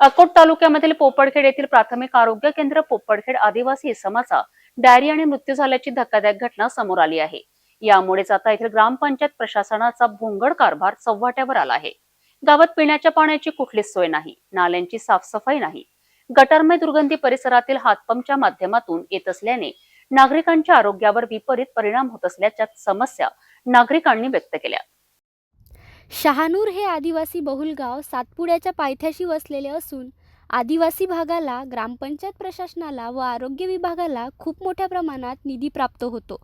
अकोट तालुक्यामधील पोपडखेड येथील प्राथमिक आरोग्य केंद्र पोपडखेड आदिवासी इसमाचा डायरी आणि मृत्यू झाल्याची धक्कादायक घटना समोर आली आहे. यामुळेच आता येथील ग्रामपंचायत प्रशासनाचा भोंगड कारभार चव्हाट्यावर आला आहे. गावात पिण्याच्या पाण्याची कुठलीच सोय नाही नाल्यांची साफसफाई नाही. गटरमय दुर्गंधी परिसरातील हातपंपच्या माध्यमातून येत असल्याने नागरिकांच्या आरोग्यावर विपरीत परिणाम होत असल्याच्या समस्या नागरिकांनी व्यक्त केल्या. शहानूर हे आदिवासी बहुल गाव सातपुड्याच्या पायथ्याशी वसलेले असून आदिवासी भागाला ग्रामपंचायत प्रशासनाला व आरोग्य विभागाला खूप मोठ्या प्रमाणात निधी प्राप्त होतो.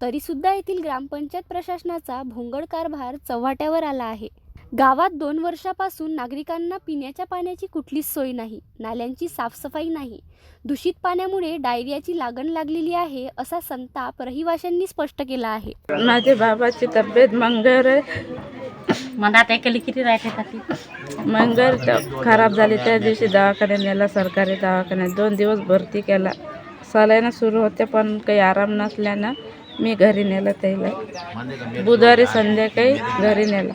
तरीसुद्धा येथील ग्रामपंचायत प्रशासनाचा भोंगड कारभार चव्हाट्यावर आला आहे. गावात दोन वर्षापासून नागरिकांना पिण्याच्या पाण्याची कुठलीच सोय नाही नाल्यांची साफसफाई नाही. दूषित पाण्यामुळे डायरियाची लागण लागलेली आहे असा संताप रहिवाशांनी स्पष्ट केला आहे. माझ्या बाबाची तब्येत मंगर मनात ऐकली किती राहते का ती? मंगर खराब झाली त्या दिवशी दवाखान्यात नेला सरकारी दवाखान्यात. दोन दिवस भरती केला. सलायनं सुरू होते पण काही आराम नसल्यानं मी घरी नेलं त्याला. बुधवारी संध्याकाळी घरी नेलं.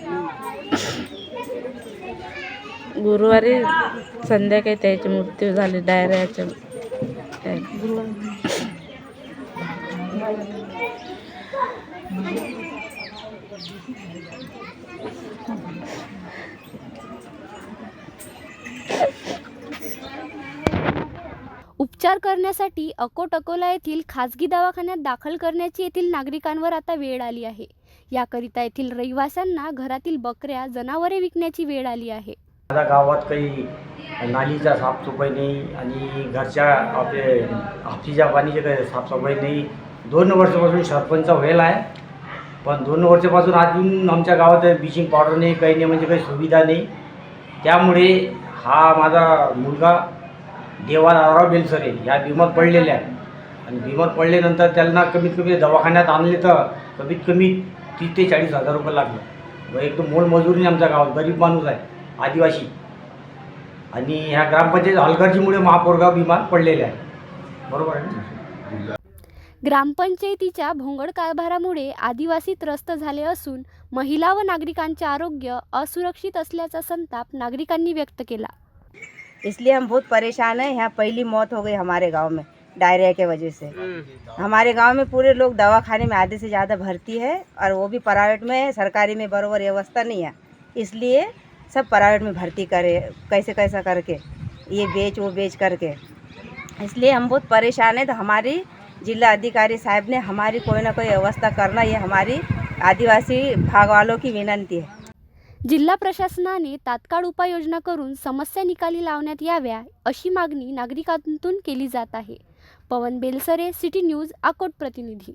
गुरुवारी संध्याकाळी त्याची मृत्यू झाली डायरियाच्या उपचार करण्यासाठी अकोट अकोला येथील खासगी दवाखान्यात दाखल करण्याची येथील नागरिकांवर आता वेळ आली आहे. याकरिता येथील रहिवाशांना घरातील बकऱ्या जनावरे विकण्याची वेळ आली आहे. माझ्या गावात काही नालीचा साफसफाई नाही आणि घरच्या आपले हापसीच्या पाणीचे काही साफसफाई नाही दोन वर्षापासून सरपंच व्हायला आहे. पण दोन वर्षापासून अजून आमच्या गावात ब्लिचिंग पावडर नाही काही नाही म्हणजे काही सुविधा नाही. त्यामुळे हा माझा मुलगा देवा दादाराव बेलसरे ह्या बिमात पडलेल्या आहे आणि बिमात पडल्यानंतर त्यांना कमीत कमी दवाखान्यात आणले तर कमीत कमी तीस ते चाळीस हजार रुपये लागले. व एक एकदम मोलमजुरीने आमच्या गावात गरीब माणूस आहे आदिवासी. आणि ह्या ग्रामपंचायत हलगर्जीमुळे महापौरगाव बिमार पडलेले आहे. बरोबर आहे ना? ग्रामपंचायतीच्या भोंगड कारभारामुळे आदिवासी त्रस्त झाले असून महिला व नागरिकांचे आरोग्य असुरक्षित असल्याचा संताप नागरिकांनी व्यक्त केला. इसलिए हम बहुत परेशान हैं। यहाँ पहली मौत हो गई हमारे गांव में डायरिया के वजह से। हमारे गांव में पूरे लोग दवा खाने में आधे से ज़्यादा भर्ती है और वो भी प्राइवेट में है। सरकारी में बरोबर व्यवस्था नहीं है। इसलिए सब प्राइवेट में भर्ती करे कैसे कैसा करके ये बेच वो बेच करके। इसलिए हम बहुत परेशान हैं। तो हमारी जिला अधिकारी साहब ने हमारी कोई ना कोई व्यवस्था करना ये हमारी आदिवासी भाग वालों की विनंती है। जिल्हा प्रशासनाने तात्काळ उपाययोजना करून समस्या निकाली लावण्यात याव्या अशी मागणी नागरिकांतून केली जात आहे. पवन बेलसरे सिटी न्यूज अकोट प्रतिनिधी.